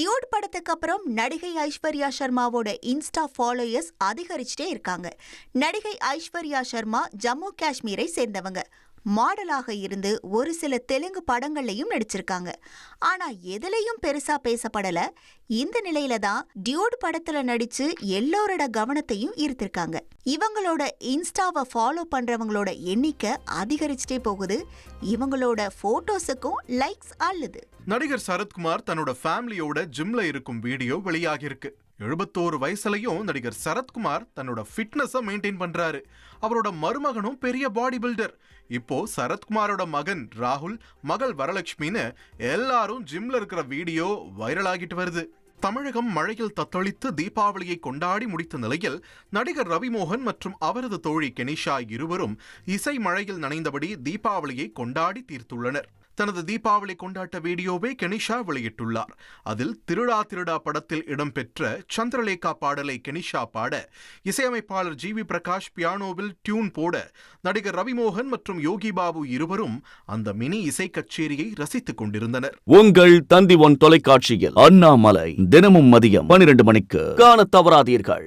Dude படத்துக்கு அப்புறம் நடிகை ஐஸ்வர்யா சர்மாவோட இன்ஸ்டா ஃபாலோயர்ஸ் அதிகரிச்சுட்டே இருக்காங்க. நடிகை ஐஸ்வர்யா சர்மா ஜம்மு காஷ்மீரை சேர்ந்தவங்க. மாடலாக இருந்து ஒரு சில தெலுங்கு படங்கள்லையும் நடிச்சிருக்காங்க. ஆனா எதுலையும் பெருசா பேசப்படல. இந்த நிலையில தான் டியூட் படத்துல நடிச்சு எல்லோரோட கவனத்தையும் ஈர்த்திருக்காங்க. இவங்களோட இன்ஸ்டாவை ஃபாலோ பண்றவங்களோட எண்ணிக்கை அதிகரிச்சுட்டே போகுது. இவங்களோட போட்டோஸுக்கும் லைக்ஸ் அள்ளுது. நடிகர் சரத்குமார் தன்னோட ஃபேமிலியோட ஜிம்ல இருக்கும் வீடியோ வெளியாகிருக்கு எழுபத்தோரு வயசுலயும் நடிகர் சரத்குமார் தன்னோட ஃபிட்னஸை மெயின்டைன் பண்றாரு. அவரோட மருமகனும் பெரிய பாடி பில்டர் இப்போ சரத்குமாரோட மகன் ராகுல் மகள் வரலட்சுமின்னு எல்லாரும் ஜிம்ல இருக்கிற வீடியோ வைரல் ஆகிட்டு வருது. தமிழகம் மழையில் தத்தளித்து தீபாவளியை கொண்டாடி முடித்த நிலையில் நடிகர் ரவிமோகன் மற்றும் அவரது தோழி கெனிஷா இருவரும் இசை மழையில் நனைந்தபடி தீபாவளியை கொண்டாடி தீர்த்துள்ளனர். தனது தீபாவளி கொண்டாட்ட வீடியோவை கெனிஷா வெளியிட்டுள்ளார். அதில் திருடா திருடா படத்தில் இடம்பெற்ற சந்திரலேகா பாடலை கெனிஷா பாட இசையமைப்பாளர் ஜி வி பிரகாஷ் பியானோவில் டியூன் போட நடிகர் ரவிமோகன் மற்றும் யோகி பாபு இருவரும் அந்த மினி இசை கச்சேரியை ரசித்துக் கொண்டிருந்தனர். உங்கள் தந்தி ஒன் தொலைக்காட்சியில் அண்ணாமலை தினமும் மதியம் பனிரெண்டு மணிக்கு காண தவறாதீர்கள்.